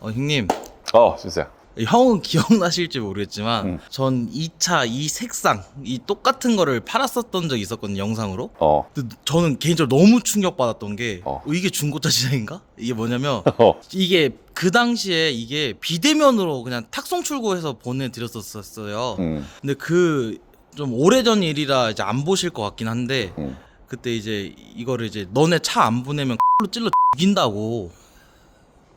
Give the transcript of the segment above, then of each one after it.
어, 형님. 어, 진짜. 형은 기억나실지 모르겠지만 음. 전이차이 색상 이 똑같은 거를 팔았었던 적이 있었거든요 영상으로 어. 근데 저는 개인적으로 너무 충격받았던 게 어. 어, 이게 중고차 시장인가? 이게 뭐냐면 어. 이게 그 당시에 이게 비대면으로 그냥 탁송 출고해서 보내드렸었어요 음. 근데 그 좀 오래전 일이라 이제 안 보실 것 같긴 한데 음. 그때 이제 이거를 이제 너네 차 안 보내면 로 찔러 죽인다고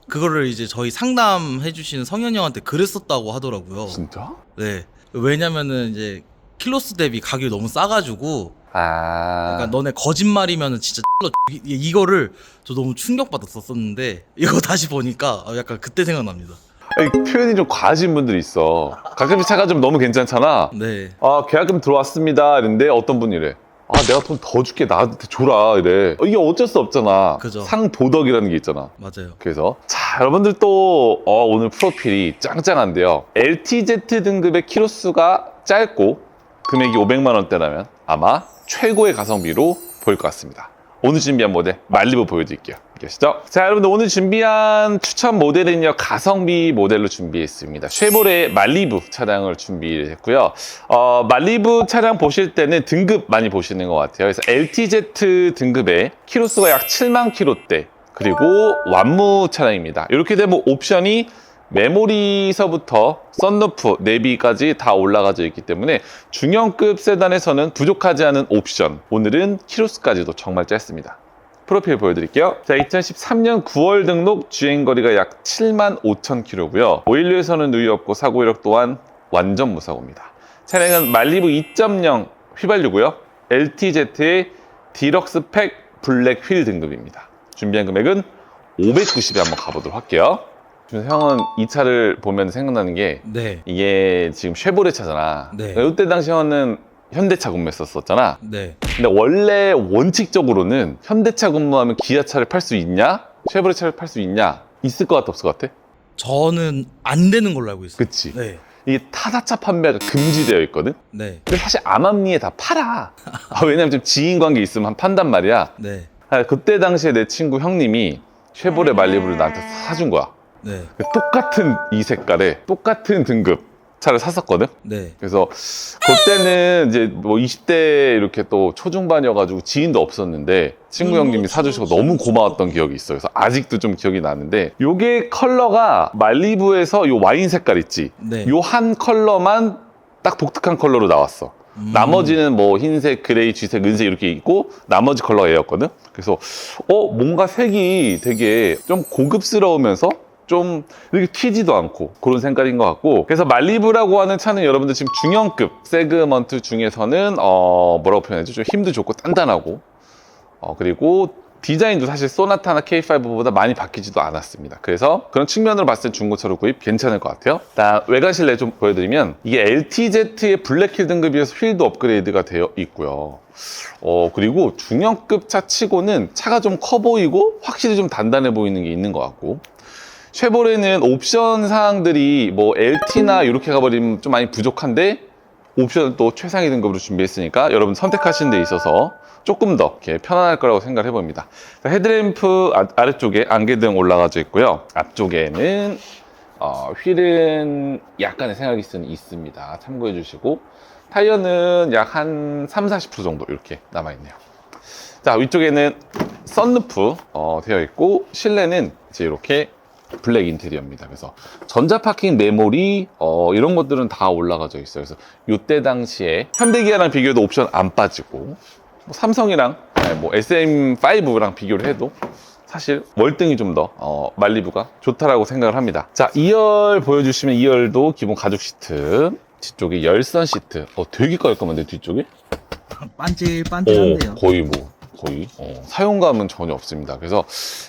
그거를 이제 저희 상담해 주시는 성현 형한테 그랬었다고 하더라고요. 진짜? 네. 왜냐면은 이제 킬로스 대비 가격이 너무 싸가지고 아. 그러니까 너네 거짓말이면은 진짜 죽이- 이거를 저 너무 충격받았었었는데 이거 다시 보니까 어, 약간 그때 생각납니다. 아니, 표현이 좀 과하신 분들이 있어. 가끔씩 차가 좀 너무 괜찮잖아. 네. 아, 계약금 들어왔습니다. 이랬는데 어떤 분이 이래. 아, 내가 돈 더 줄게. 나한테 줘라. 이래. 어, 이게 어쩔 수 없잖아. 그죠. 상도덕이라는 게 있잖아. 맞아요. 그래서 자 여러분들 또 어, 오늘 프로필이 짱짱한데요 LTZ 등급의 키로수가 짧고 금액이 500만 원대라면 아마 최고의 가성비로 보일 것 같습니다 오늘 준비한 모델 말리부 보여드릴게요 계시죠? 자 여러분들 오늘 준비한 추천 모델은요 가성비 모델로 준비했습니다 쉐보레 말리부 차량을 준비했고요 어, 말리부 차량 보실 때는 등급 많이 보시는 것 같아요 그래서 LTZ 등급의 키로수가 약 7만 킬로대 그리고 완무 차량입니다. 이렇게 되면 옵션이 메모리서부터 썬루프, 내비까지 다 올라가져 있기 때문에 중형급 세단에서는 부족하지 않은 옵션. 오늘은 키로수까지도 정말 짧습니다. 프로필 보여드릴게요. 자, 2013년 9월 등록 주행거리가 약 7만 5천 킬로고요. 오일류에서는 누이 없고 사고 이력 또한 완전 무사고입니다. 차량은 말리부 2.0 휘발유고요. LTZ의 디럭스 팩 블랙 휠 등급입니다. 준비한 금액은 590에 한번 가보도록 할게요. 지금 형은 이 차를 보면 생각나는 게 네. 이게 지금 쉐보레 차잖아. 네. 이때 당시 형은 현대차 근무했었잖아. 네. 근데 원래 원칙적으로는 현대차 근무하면 기아차를 팔 수 있냐? 쉐보레 차를 팔 수 있냐? 있을 것 같아 없을 것 같아? 저는 안 되는 걸로 알고 있어요. 그치? 네. 이게 타사차 판매가 금지되어 있거든? 네. 근데 사실 암암리에 다 팔아. 아, 왜냐면 좀 지인 관계 있으면 한 판단 말이야. 네. 아, 그때 당시에 내 친구 형님이 쉐보레 말리부를 나한테 사준 거야. 네. 똑같은 이 색깔에 똑같은 등급 차를 샀었거든. 네. 그래서 그때는 이제 뭐 20대 이렇게 또 초중반이어가지고 지인도 없었는데 친구 형님이 사주셔서 너무 고마웠던 기억이 있어요. 그래서 아직도 좀 기억이 나는데 요게 컬러가 말리부에서 요 와인 색깔 있지. 네. 요 한 컬러만 딱 독특한 컬러로 나왔어. 음. 나머지는 뭐 흰색, 그레이, 쥐색, 은색 이렇게 있고 나머지 컬러가 얘였거든. 그래서 어 뭔가 색이 되게 좀 고급스러우면서 좀 이렇게 튀지도 않고 그런 색깔인 것 같고 그래서 말리부라고 하는 차는 여러분들 지금 중형급 세그먼트 중에서는 어 뭐라고 표현하지 좀 힘도 좋고 단단하고 어 그리고 디자인도 사실 소나타나 K5보다 많이 바뀌지도 않았습니다. 그래서 그런 측면으로 봤을 때 중고차로 구입 괜찮을 것 같아요. 나 외관 실내 좀 보여드리면 이게 LTZ의 블랙힐 등급이어서 휠도 업그레이드가 되어 있고요. 어 그리고 중형급 차 치고는 차가 좀 커 보이고 확실히 좀 단단해 보이는 게 있는 것 같고 쉐보레는 옵션 사항들이 뭐 LT나 이렇게 가버리면 좀 많이 부족한데 옵션을 또 최상위 등급으로 준비했으니까 여러분 선택하시는 데 있어서 조금 더 이렇게 편안할 거라고 생각을 해봅니다. 자, 헤드램프 아, 아래쪽에 안개등 올라가져 있고요. 앞쪽에는 어, 휠은 약간의 생활기스는 있습니다. 참고해 주시고 타이어는 약 한 3, 40% 정도 이렇게 남아있네요. 자 위쪽에는 썬루프 어, 되어 있고 실내는 이제 이렇게 블랙 인테리어입니다. 그래서 전자 파킹 메모리 어, 이런 것들은 다 올라가져 있어요. 그래서 이때 당시에 현대기아랑 비교해도 옵션 안 빠지고 뭐 삼성이랑 아니, 뭐 SM5랑 비교를 해도 사실 월등히 좀더 어, 말리부가 좋다라고 생각을 합니다. 자 2열 보여주시면 2열도 기본 가죽 시트 뒤쪽에 열선 시트 어, 되게 깔끔한데 뒤쪽에 반질반질한데요. 어, 거의 뭐 거의 어, 사용감은 전혀 없습니다. 그래서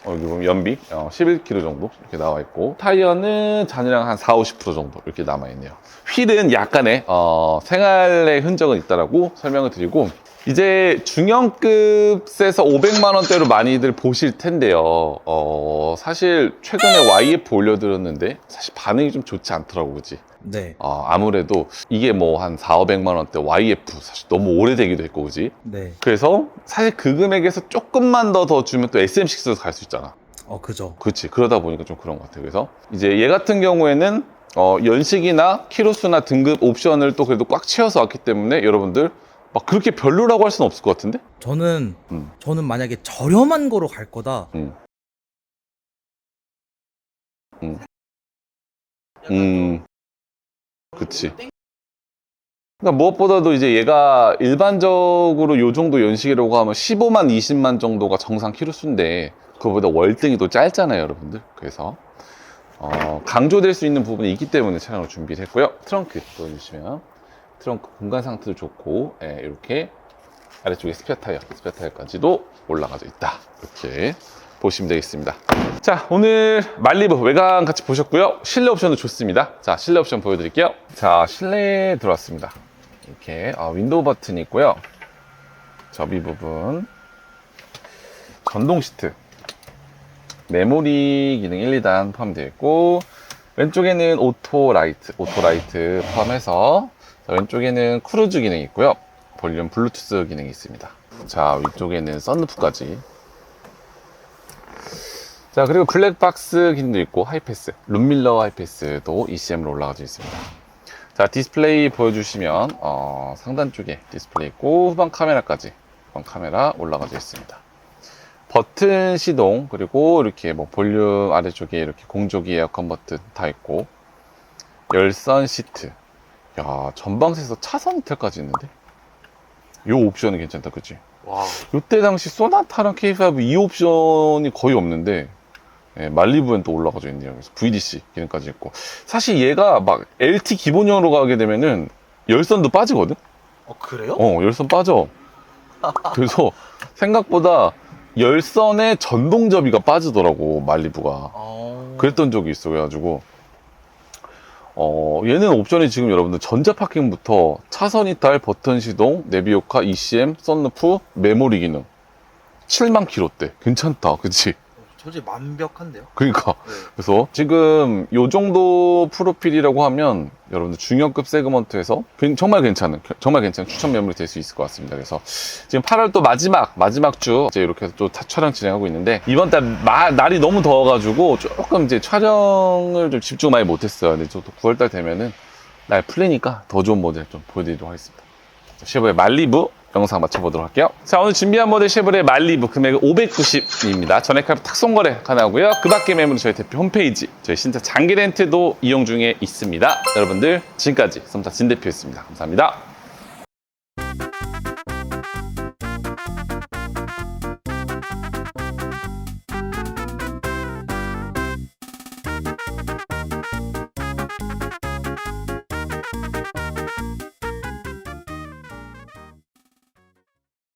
어, 여기 보면 연비 어, 11km 정도 이렇게 나와 있고 타이어는 잔이랑 한 4, 50% 정도 이렇게 남아 있네요. 휠은 약간의 어, 생활의 흔적은 있다라고 설명을 드리고 이제 중형급에서 500만 원대로 많이들 보실 텐데요. 어, 사실 최근에 YF 올려드렸는데 사실 반응이 좀 좋지 않더라고, 그지? 네. 어, 아무래도 이게 뭐 한 4, 500만 원대 YF 사실 너무 오래되기도 했고, 그지? 네. 그래서 사실 그 금액에서 조금만 더 더 주면 또 SM6로 갈 수 있잖아. 어 그죠. 그렇지. 그러다 보니까 좀 그런 것 같아요. 그래서 이제 얘 같은 경우에는 어, 연식이나 키로수나 등급 옵션을 또 그래도 꽉 채워서 왔기 때문에 여러분들 막 그렇게 별로라고 할 수는 없을 것 같은데? 저는 음. 저는 만약에 저렴한 거로 갈 거다. 음. 음. 그치. 그러니까 무엇보다도 이제 얘가 일반적으로 요 정도 연식이라고 하면 15만, 20만 정도가 정상 키로수인데 그거보다 월등히 또 짧잖아요, 여러분들. 그래서 어, 강조될 수 있는 부분이 있기 때문에 차량을 준비를 했고요. 트렁크 보여주시면 트렁크 공간 상태도 좋고 예, 이렇게 아래쪽에 스페어 타이어, 스페어 타이어까지도 올라가져 있다. 이렇게 보시면 되겠습니다. 자, 오늘 말리브 외관 같이 보셨고요. 실내 옵션도 좋습니다. 자, 실내 옵션 보여드릴게요. 자, 실내에 들어왔습니다. 이렇게 아, 윈도우 버튼이 있고요. 접이 부분, 전동 시트, 메모리 기능 1, 2단 포함되어 있고 왼쪽에는 오토 라이트, 오토 라이트 포함해서 자, 왼쪽에는 크루즈 기능이 있고요. 볼륨 블루투스 기능이 있습니다. 자, 위쪽에는 썬루프까지 자 그리고 블랙박스 기능도 있고 하이패스 룸밀러 하이패스도 ECM으로 올라가져 있습니다 자 디스플레이 보여주시면 어, 상단 쪽에 디스플레이 있고 후방 카메라까지 후방 카메라 올라가져 있습니다 버튼 시동 그리고 이렇게 뭐 볼륨 아래쪽에 이렇게 공조기 에어컨 버튼 다 있고 열선 시트 야 전방에서 차선 이탈까지 있는데 이 옵션은 괜찮다 그치? 와. 이때 당시 소나타랑 K5 이 옵션이 거의 없는데 예, 말리부엔 또 올라가져 있네요. 그래서 VDC 기능까지 있고 사실 얘가 막 LT 기본형으로 가게 되면은 열선도 빠지거든. 어 그래요? 어 열선 빠져. 그래서 생각보다 열선에 전동 접이가 빠지더라고 말리부가. 어. 그랬던 적이 있어 그래가지고 어 얘는 옵션이 지금 여러분들 전자 파킹부터 차선 이탈 버튼 시동 내비오카 ECM 썬루프 메모리 기능 7만 킬로대 괜찮다 그치 저지 완벽한데요. 그러니까 네. 그래서 지금 요 정도 프로필이라고 하면 여러분들 중형급 세그먼트에서 괜- 정말 괜찮은 정말 괜찮은 추천 매물이 될 수 있을 것 같습니다. 그래서 지금 8월 또 마지막 마지막 주 이제 이렇게 또 타- 촬영 진행하고 있는데 이번 달 마- 날이 너무 더워가지고 조금 이제 촬영을 좀 집중 많이 못했어요. 근데 또 9월 달 되면은 날 풀리니까 더 좋은 모델 좀 보여드리도록 하겠습니다. 쉐보의 말리부 영상 맞춰보도록 할게요. 자, 오늘 준비한 모델 쉐보의 말리부 금액은 590입니다. 전액할부 탁송거래 가능하고요. 그 밖의 매물은 저희 대표 홈페이지, 저희 신차 장기 렌트도 이용 중에 있습니다. 여러분들, 지금까지 썸타 진 대표였습니다. 감사합니다.